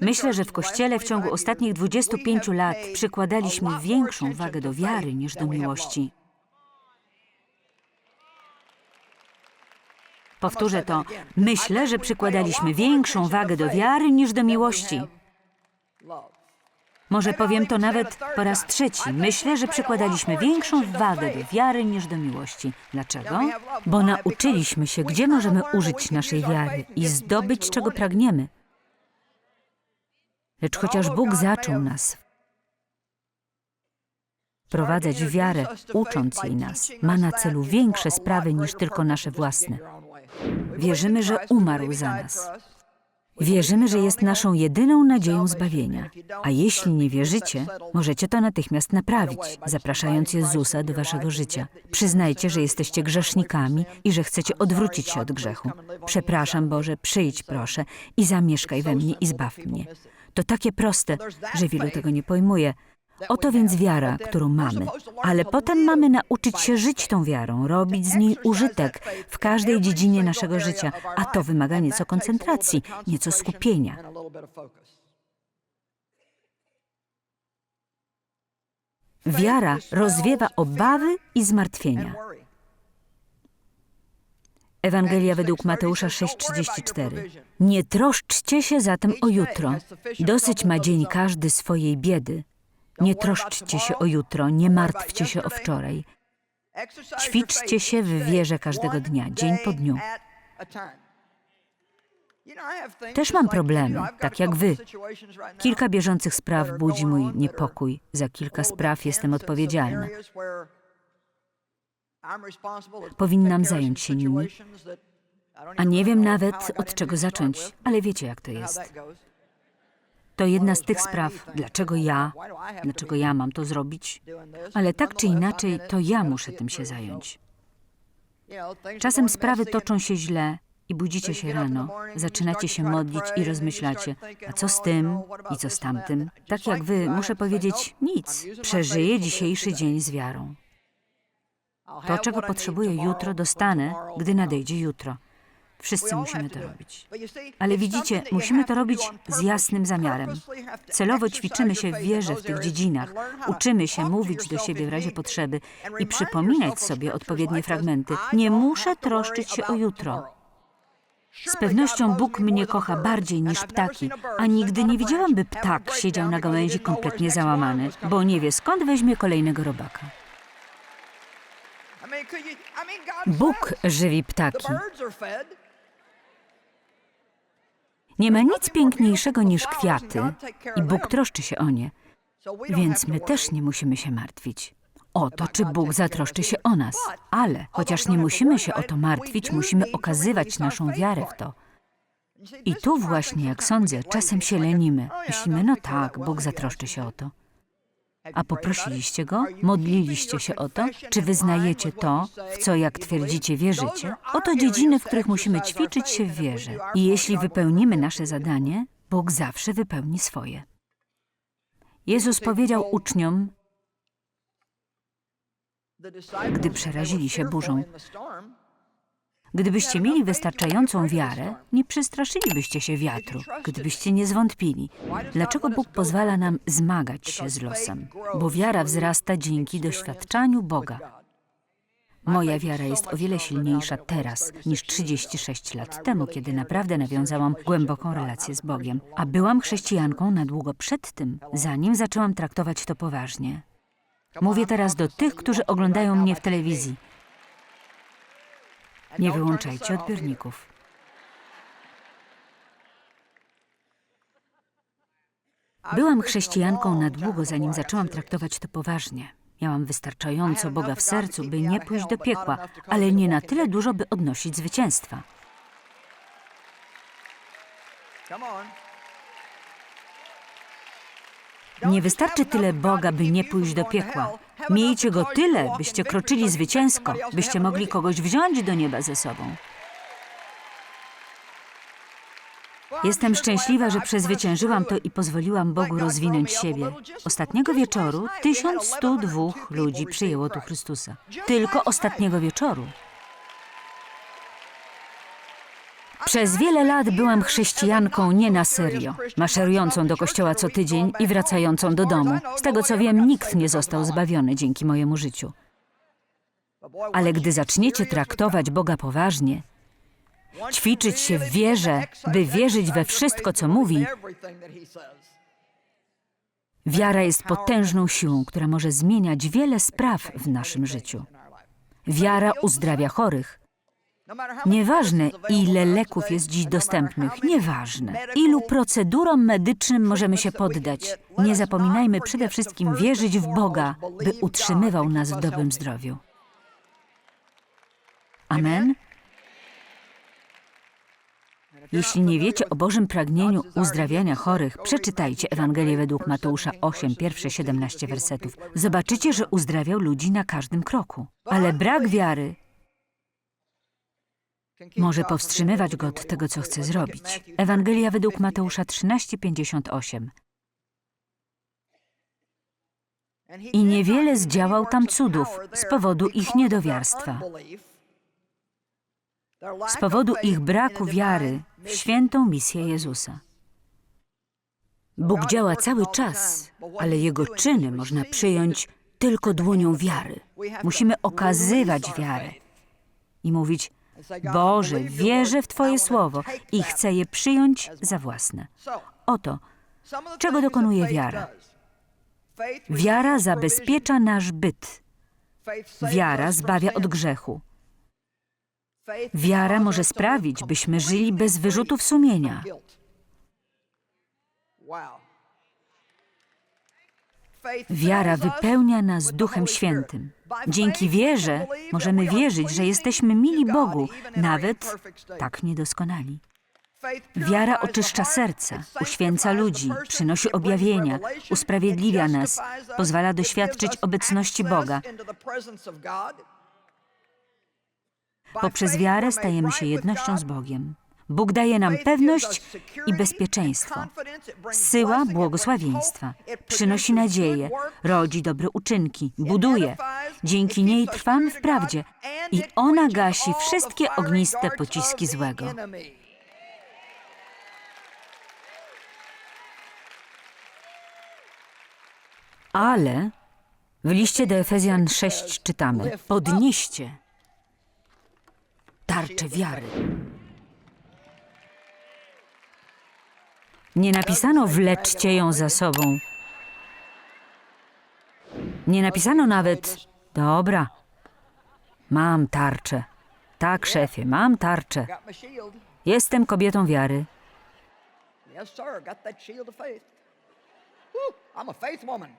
Myślę, że w Kościele w ciągu ostatnich 25 lat przykładaliśmy większą wagę do wiary niż do miłości. Powtórzę to. Myślę, że przykładaliśmy większą wagę do wiary niż do miłości. Może powiem to nawet po raz trzeci. Myślę, że przykładaliśmy większą wagę do wiary niż do miłości. Dlaczego? Bo nauczyliśmy się, gdzie możemy użyć naszej wiary i zdobyć, czego pragniemy. Lecz chociaż Bóg zaczął nas wprowadzać w wiarę, ucząc jej nas, ma na celu większe sprawy niż tylko nasze własne. Wierzymy, że umarł za nas. Wierzymy, że jest naszą jedyną nadzieją zbawienia. A jeśli nie wierzycie, możecie to natychmiast naprawić, zapraszając Jezusa do waszego życia. Przyznajcie, że jesteście grzesznikami i że chcecie odwrócić się od grzechu. Przepraszam, Boże, przyjdź proszę i zamieszkaj we mnie i zbaw mnie. To takie proste, że wielu tego nie pojmuje. Oto więc wiara, którą mamy. Ale potem mamy nauczyć się żyć tą wiarą, robić z niej użytek w każdej dziedzinie naszego życia, a to wymaga nieco koncentracji, nieco skupienia. Wiara rozwiewa obawy i zmartwienia. Ewangelia według Mateusza 6:34. Nie troszczcie się zatem o jutro. Dosyć ma dzień każdy swojej biedy. Nie troszczcie się o jutro, nie martwcie się o wczoraj. Ćwiczcie się w wierze każdego dnia, dzień po dniu. Też mam problemy, tak jak wy. Kilka bieżących spraw budzi mój niepokój. Za kilka spraw jestem odpowiedzialna. Powinnam zająć się nimi. A nie wiem nawet od czego zacząć, ale wiecie jak to jest. To jedna z tych spraw, dlaczego ja, dlaczego ja mam to zrobić, ale tak czy inaczej, to ja muszę tym się zająć. Czasem sprawy toczą się źle i budzicie się rano, zaczynacie się modlić i rozmyślacie, a co z tym i co z tamtym? Tak jak wy, muszę powiedzieć nic. Przeżyję dzisiejszy dzień z wiarą. To, czego potrzebuję jutro, dostanę, gdy nadejdzie jutro. Wszyscy musimy to robić. Ale widzicie, musimy to robić z jasnym zamiarem. Celowo ćwiczymy się w wierze w tych dziedzinach, uczymy się mówić do siebie w razie potrzeby i przypominać sobie odpowiednie fragmenty. Nie muszę troszczyć się o jutro. Z pewnością Bóg mnie kocha bardziej niż ptaki, a nigdy nie widziałam, by ptak siedział na gałęzi kompletnie załamany, bo nie wie skąd weźmie kolejnego robaka. Bóg żywi ptaki. Nie ma nic piękniejszego niż kwiaty i Bóg troszczy się o nie, więc my też nie musimy się martwić. O to, czy Bóg zatroszczy się o nas. Ale chociaż nie musimy się o to martwić, musimy okazywać naszą wiarę w to. I tu właśnie, jak sądzę, czasem się lenimy. Myślimy, no tak, Bóg zatroszczy się o to. A poprosiliście Go? Modliliście się o to? Czy wyznajecie to, w co, jak twierdzicie, wierzycie? Oto dziedziny, w których musimy ćwiczyć się w wierze. I jeśli wypełnimy nasze zadanie, Bóg zawsze wypełni swoje. Jezus powiedział uczniom, gdy przerazili się burzą, Gdybyście mieli wystarczającą wiarę, nie przestraszylibyście się wiatru, gdybyście nie zwątpili. Dlaczego Bóg pozwala nam zmagać się z losem? Bo wiara wzrasta dzięki doświadczaniu Boga. Moja wiara jest o wiele silniejsza teraz niż 36 lat temu, kiedy naprawdę nawiązałam głęboką relację z Bogiem. A byłam chrześcijanką na długo przed tym, zanim zaczęłam traktować to poważnie. Mówię teraz do tych, którzy oglądają mnie w telewizji. Nie wyłączajcie odbiorników. Byłam chrześcijanką na długo, zanim zaczęłam traktować to poważnie. Miałam wystarczająco Boga w sercu, by nie pójść do piekła, ale nie na tyle dużo, by odnosić zwycięstwa. Nie wystarczy tyle Boga, by nie pójść do piekła. Miejcie go tyle, byście kroczyli zwycięsko, byście mogli kogoś wziąć do nieba ze sobą. Jestem szczęśliwa, że przezwyciężyłam to i pozwoliłam Bogu rozwinąć siebie. Ostatniego wieczoru 1102 ludzi przyjęło tu Chrystusa. Tylko ostatniego wieczoru. Przez wiele lat byłam chrześcijanką nie na serio, maszerującą do kościoła co tydzień i wracającą do domu. Z tego co wiem, nikt nie został zbawiony dzięki mojemu życiu. Ale gdy zaczniecie traktować Boga poważnie, ćwiczyć się w wierze, by wierzyć we wszystko, co mówi, wiara jest potężną siłą, która może zmieniać wiele spraw w naszym życiu. Wiara uzdrawia chorych. Nieważne, ile leków jest dziś dostępnych, nieważne, ilu procedurom medycznym możemy się poddać. Nie zapominajmy przede wszystkim wierzyć w Boga, by utrzymywał nas w dobrym zdrowiu. Amen. Jeśli nie wiecie o Bożym pragnieniu uzdrawiania chorych, przeczytajcie Ewangelię według Mateusza 8, pierwsze 17 wersetów. Zobaczycie, że uzdrawiał ludzi na każdym kroku. Ale brak wiary może powstrzymywać go od tego, co chce zrobić. Ewangelia według Mateusza 13, 58. I niewiele zdziałał tam cudów z powodu ich niedowiarstwa. Z powodu ich braku wiary w świętą misję Jezusa. Bóg działa cały czas, ale Jego czyny można przyjąć tylko dłonią wiary. Musimy okazywać wiarę i mówić: Boże, wierzę w Twoje słowo i chcę je przyjąć za własne. Oto, czego dokonuje wiara. Wiara zabezpiecza nasz byt. Wiara zbawia od grzechu. Wiara może sprawić, byśmy żyli bez wyrzutów sumienia. Wiara wypełnia nas Duchem Świętym. Dzięki wierze możemy wierzyć, że jesteśmy mili Bogu, nawet tak niedoskonali. Wiara oczyszcza serca, uświęca ludzi, przynosi objawienia, usprawiedliwia nas, pozwala doświadczyć obecności Boga. Poprzez wiarę stajemy się jednością z Bogiem. Bóg daje nam pewność i bezpieczeństwo. Syła błogosławieństwa, przynosi nadzieję, rodzi dobre uczynki, buduje. Dzięki niej trwamy w prawdzie i ona gasi wszystkie ogniste pociski złego. Ale w liście do Efezjan 6 czytamy: Podnieście tarczę wiary. Nie napisano wleczcie ją za sobą. Nie napisano nawet dobra, mam tarczę. Tak, szefie, mam tarczę. Jestem kobietą wiary. Yes, sir. Got that shield of faith. Woo, I'm a faith woman.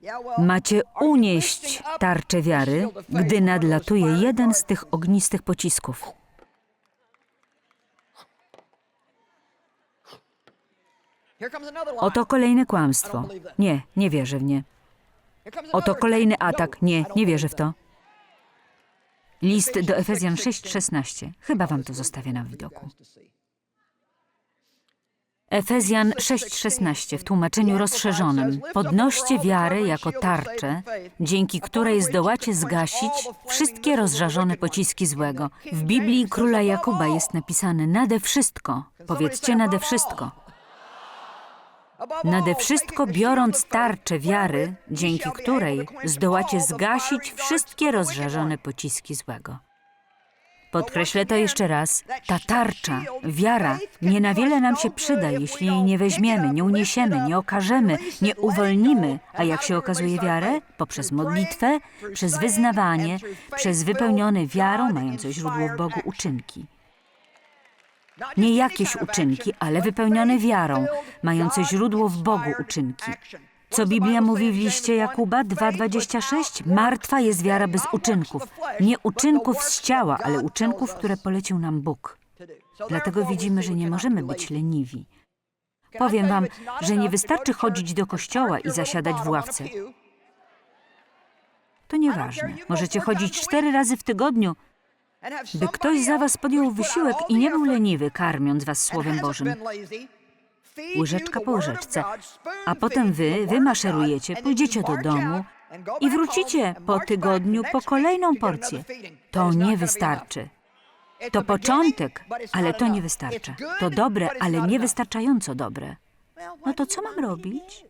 Yeah, well, Macie unieść tarczę wiary, gdy nadlatuje jeden z tych ognistych pocisków. Oto kolejne kłamstwo. Nie, nie wierzę w nie. Oto kolejny atak. No, Nie, nie wierzę w to. List do Efezjan 6:16. Chyba wam to zostawię na widoku. Efezjan 6:16 w tłumaczeniu rozszerzonym. Podnoście wiarę jako tarczę, dzięki której zdołacie zgasić wszystkie rozżarzone pociski złego. W Biblii króla Jakuba jest napisane nade wszystko. Powiedzcie nade wszystko. Nade wszystko biorąc tarczę wiary, dzięki której zdołacie zgasić wszystkie rozżarzone pociski złego. Podkreślę to jeszcze raz. Ta tarcza, wiara, nie na wiele nam się przyda, jeśli jej nie weźmiemy, nie uniesiemy, nie okażemy, nie uwolnimy. A jak się okazuje wiarę? Poprzez modlitwę, przez wyznawanie, przez wypełnione wiarą, mające źródło w Bogu uczynki. Nie jakieś uczynki, ale wypełnione wiarą, mające źródło w Bogu uczynki. Co Biblia mówi w liście Jakuba 2,26? Martwa jest wiara bez uczynków. Nie uczynków z ciała, ale uczynków, które polecił nam Bóg. Dlatego widzimy, że nie możemy być leniwi. Powiem wam, że nie wystarczy chodzić do kościoła i zasiadać w ławce. To nieważne. Możecie chodzić cztery razy w tygodniu, by ktoś za was podjął wysiłek i nie był leniwy, karmiąc was Słowem Bożym. Łyżeczka po łyżeczce. A potem wy wymaszerujecie, pójdziecie do domu i wrócicie po tygodniu po kolejną porcję. To nie wystarczy. To początek, ale to nie wystarcza. To dobre, ale niewystarczająco dobre. No to co mam robić?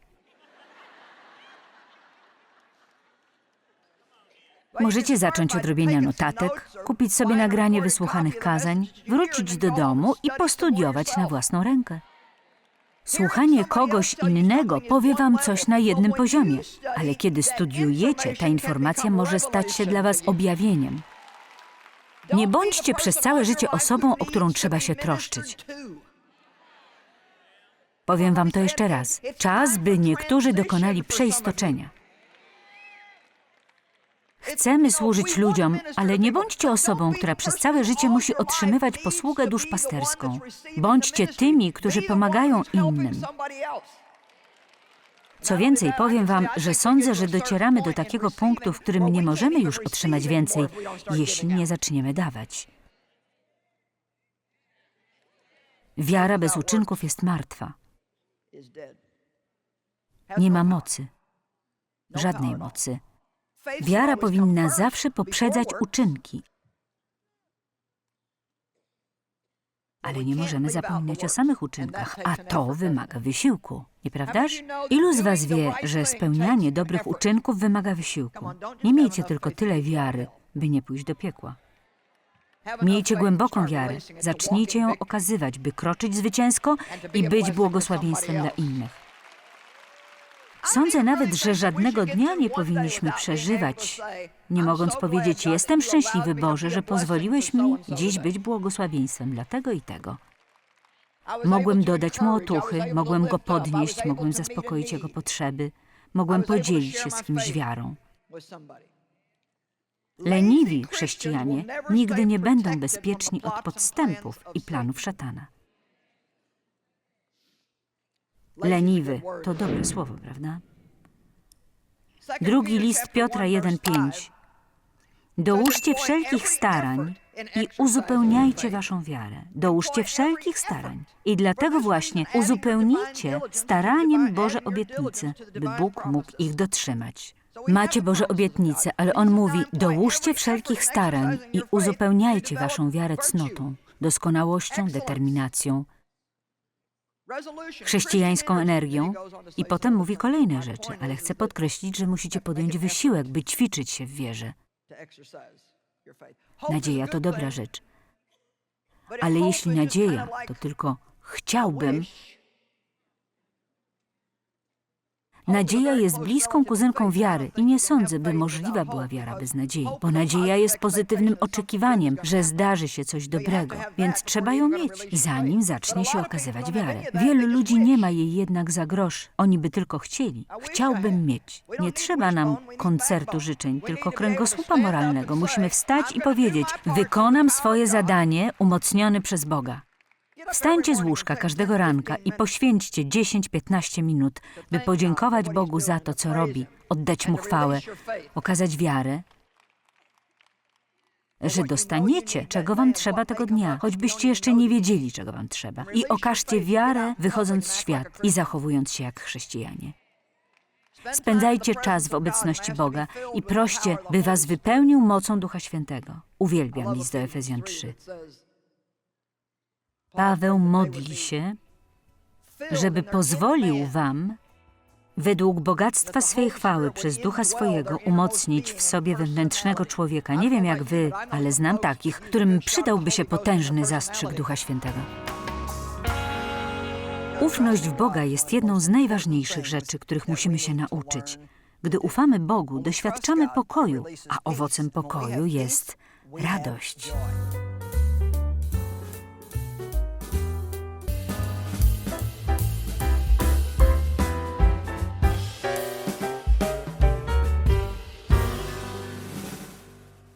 Możecie zacząć od robienia notatek, kupić sobie nagranie wysłuchanych kazań, wrócić do domu i postudiować na własną rękę. Słuchanie kogoś innego powie wam coś na jednym poziomie, ale kiedy studiujecie, ta informacja może stać się dla was objawieniem. Nie bądźcie przez całe życie osobą, o którą trzeba się troszczyć. Powiem wam to jeszcze raz. Czas, by niektórzy dokonali przeistoczenia. Chcemy służyć ludziom, ale nie bądźcie osobą, która przez całe życie musi otrzymywać posługę duszpasterską. Bądźcie tymi, którzy pomagają innym. Co więcej, powiem wam, że sądzę, że docieramy do takiego punktu, w którym nie możemy już otrzymać więcej, jeśli nie zaczniemy dawać. Wiara bez uczynków jest martwa. Nie ma mocy. Żadnej mocy. Wiara powinna zawsze poprzedzać uczynki. Ale nie możemy zapominać o samych uczynkach, a to wymaga wysiłku, nieprawdaż? Ilu z Was wie, że spełnianie dobrych uczynków wymaga wysiłku? Nie miejcie tylko tyle wiary, by nie pójść do piekła. Miejcie głęboką wiarę, zacznijcie ją okazywać, by kroczyć zwycięsko i być błogosławieństwem dla innych. Sądzę nawet, że żadnego dnia nie powinniśmy przeżywać, nie mogąc powiedzieć: Jestem szczęśliwy, Boże, że pozwoliłeś mi dziś być błogosławieństwem dla tego i tego. Mogłem dodać mu otuchy, mogłem go podnieść, mogłem zaspokoić jego potrzeby, mogłem podzielić się z kimś wiarą. Leniwi chrześcijanie nigdy nie będą bezpieczni od podstępów i planów szatana. Leniwy to dobre słowo, prawda? Drugi list Piotra 1:5. Dołóżcie wszelkich starań i uzupełniajcie waszą wiarę. Dołóżcie wszelkich starań. I dlatego właśnie uzupełnijcie staraniem Boże obietnice, by Bóg mógł ich dotrzymać. Macie Boże obietnice, ale On mówi: dołóżcie wszelkich starań i uzupełniajcie waszą wiarę cnotą, doskonałością, determinacją, chrześcijańską energią i potem mówi kolejne rzeczy, ale chcę podkreślić, że musicie podjąć wysiłek, by ćwiczyć się w wierze. Nadzieja to dobra rzecz, ale jeśli nadzieja to tylko chciałbym, Nadzieja jest bliską kuzynką wiary i nie sądzę, by możliwa była wiara bez nadziei, bo nadzieja jest pozytywnym oczekiwaniem, że zdarzy się coś dobrego, więc trzeba ją mieć, zanim zacznie się okazywać wiarę. Wielu ludzi nie ma jej jednak za grosz, oni by tylko chcieli. Chciałbym mieć. Nie trzeba nam koncertu życzeń, tylko kręgosłupa moralnego. Musimy wstać i powiedzieć: Wykonam swoje zadanie umocniony przez Boga. Wstańcie z łóżka każdego ranka i poświęćcie 10-15 minut, by podziękować Bogu za to, co robi, oddać Mu chwałę, okazać wiarę, że dostaniecie, czego Wam trzeba tego dnia, choćbyście jeszcze nie wiedzieli, czego Wam trzeba. I okażcie wiarę, wychodząc w świat i zachowując się jak chrześcijanie. Spędzajcie czas w obecności Boga i proście, by Was wypełnił mocą Ducha Świętego. Uwielbiam list do Efezjan 3. Paweł modli się, żeby pozwolił wam według bogactwa swej chwały przez ducha swojego umocnić w sobie wewnętrznego człowieka. Nie wiem jak wy, ale znam takich, którym przydałby się potężny zastrzyk ducha świętego. Ufność w Boga jest jedną z najważniejszych rzeczy, których musimy się nauczyć. Gdy ufamy Bogu, doświadczamy pokoju, a owocem pokoju jest radość.